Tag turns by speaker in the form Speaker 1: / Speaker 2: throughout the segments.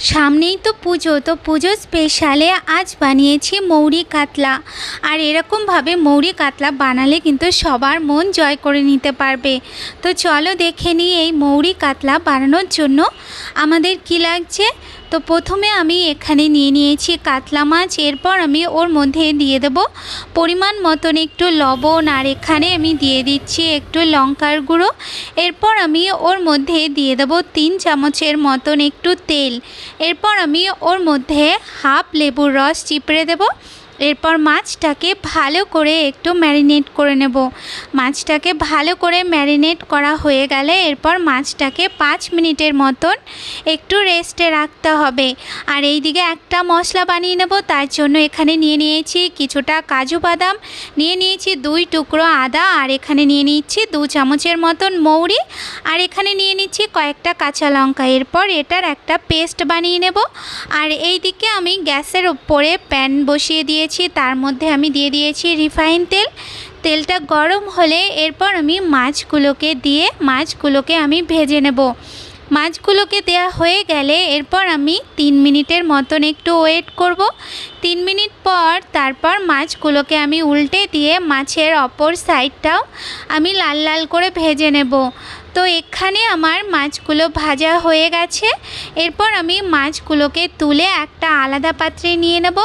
Speaker 1: সামনেই তো পুজো তো পুজো স্পেশালে আজ বানিয়েছি মৌরি কাতলা। আর এরকমভাবে মৌরি কাতলা বানালে কিন্তু সবার মন জয় করে নিতে পারবে। তো চলো দেখে নিই এই মৌরি কাতলা বানানোর জন্য আমাদের কি লাগছে? তো প্রথমে আমি এখানে নিয়ে নিয়েছি কাতলা মাছ, এরপর আমি ওর মধ্যে দিয়ে দেব পরিমাণ মতন একটু লবণ, আর এখানে আমি দিয়ে দিচ্ছি একটু লঙ্কার গুঁড়ো। এরপর আমি ওর মধ্যে দিয়ে দেব তিন চামচের মতন একটু তেল। এরপর আমি ওর মধ্যে হাফ লেবুর রস চিপড়ে দেব। এরপর মাছটাকে ভালো করে একটু ম্যারিনেট করে নেব। মাছটাকে ভালো করে ম্যারিনেট করা হয়ে গেলে এরপর মাছটাকে পাঁচ মিনিটের মতন একটু রেস্টে রাখতে হবে। আর এই দিকে একটা মশলা বানিয়ে নেব, তার জন্য এখানে নিয়ে নিয়েছি কিছুটা কাজু বাদাম, নিয়ে নিয়েছি দুই টুকরো আদা, আর এখানে নিয়ে নিচ্ছি দু চামচের মতন মৌরি, আর এখানে নিয়ে নিচ্ছি কয়েকটা কাঁচা লঙ্কা। এরপর এটার একটা পেস্ট বানিয়ে নেব। আর এই দিকে আমি গ্যাসের ওপরে প্যান বসিয়ে দিয়েছি। তার মধ্যে আমি দিয়ে দিয়েছি রিফাইন তেল। তেলটা গরম হলে এরপর আমি মাছগুলোকে দিয়ে মাছগুলোকে আমি ভেজে নেব। মাছগুলোকে দেয়া হয়ে গেলে এরপর আমি তিন মিনিটের মতন একটু ওয়েট করব। তিন মিনিট পর তারপর মাছগুলোকে আমি উল্টে দিয়ে মাছের অপর সাইডটাও আমি লাল লাল করে ভেজে নেব। তো এখানে আমার মাছগুলো ভাজা হয়ে গেছে। এরপর আমি মাছগুলোকে তুলে একটা আলাদা পাত্রে নিয়ে নেব।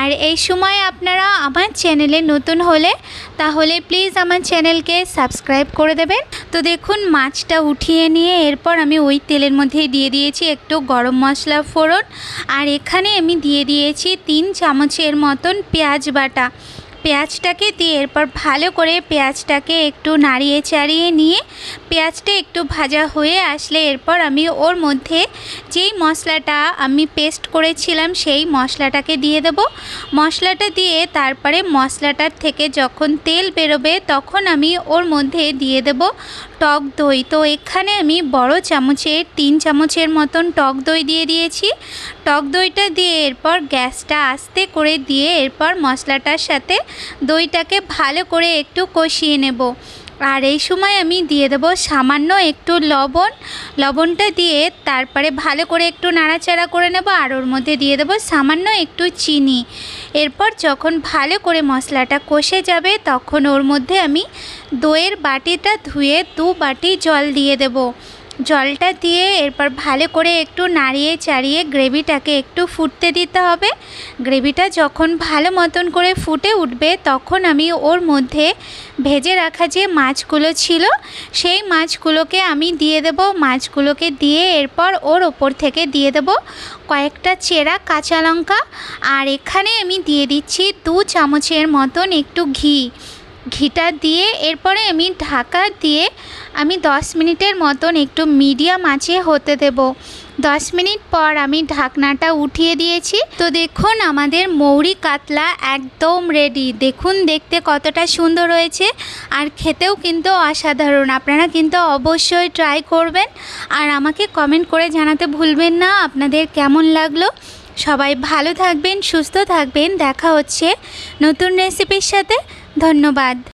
Speaker 1: আর এই সময় আপনারা আমার চ্যানেলে নতুন হলে তাহলে প্লিজ আমার চ্যানেলকে সাবস্ক্রাইব করে দেবেন। তো দেখুন, মাছটা উঠিয়ে নিয়ে এরপর আমি ওই তেলের মধ্যে দিয়ে দিয়েছি একটু গরম মশলা ফোড়ন। আর এখানে আমি দিয়ে দিয়েছি তিন চামচের মতন পেঁয়াজ বাটা। পেঁয়াজটাকে দিয়ে এরপর ভালো করে পেঁয়াজটাকে একটু নাড়িয়ে চাড়িয়ে নিয়ে পেঁয়াজটা একটু ভাজা হয়ে আসলে এরপর আমি ওর মধ্যে যেই মশলাটা আমি পেস্ট করেছিলাম, সেই মশলাটাকে দিয়ে দেব। মশলাটা দিয়ে তারপরে মশলাটার থেকে যখন তেল বেরোবে, তখন আমি ওর মধ্যে দিয়ে দেব টক দই। তো এখানে আমি বড় চামচের তিন চামচের মতন টক দই দিয়ে দিয়েছি। টক দইটা দিয়ে এরপর গ্যাসটা আস্তে করে দিয়ে এরপর মশলাটার সাথে দইটাকে ভালো করে একটু কষিয়ে নেব। আর এই সময় আমি দিয়ে দেবো সামান্য একটু লবণ। লবণটা দিয়ে তারপরে ভালো করে একটু নাড়াচাড়া করে নেব আর ওর মধ্যে দিয়ে দেবো সামান্য একটু চিনি। এরপর যখন ভালো করে মশলাটা কষে যাবে তখন ওর মধ্যে আমি দইয়ের বাটিটা ধুয়ে দু বাটি জল দিয়ে দেবো। জলটা দিয়ে এরপর ভালো করে একটু নাড়িয়ে চাড়িয়ে গ্রেভিটাকে একটু ফুটতে দিতে হবে। গ্রেভিটা যখন ভালো মতন করে ফুটে উঠবে, তখন আমি ওর মধ্যে ভেজে রাখা যে মাছগুলো ছিল, সেই মাছগুলোকে আমি দিয়ে দেব। মাছগুলোকে দিয়ে এরপর ওর ওপর থেকে দিয়ে দেব কয়েকটা চেরা কাঁচা লঙ্কা। আর এখানে আমি দিয়ে দিচ্ছি দু চামচের মতন একটু ঘি। ঘিটা দিয়ে এরপরে আমি ঢাকা দিয়ে আমি দশ মিনিটের মতন একটু মিডিয়াম আঁচে হতে দেব। দশ মিনিট পর আমি ঢাকনাটা উঠিয়ে দিয়েছি। তো দেখুন, আমাদের মৌরি কাতলা একদম রেডি দেখুন, দেখতে কতটা সুন্দর হয়েছে আর খেতেও কিন্তু অসাধারণ। আপনারা কিন্তু অবশ্যই ট্রাই করবেন। আর আমাকে কমেন্ট করে জানাতে ভুলবেন না। আপনাদের কেমন লাগল? সবাই ভালো থাকবেন সুস্থ থাকবেন। দেখা হচ্ছে নতুন রেসিপির সাথে। ধন্যবাদ।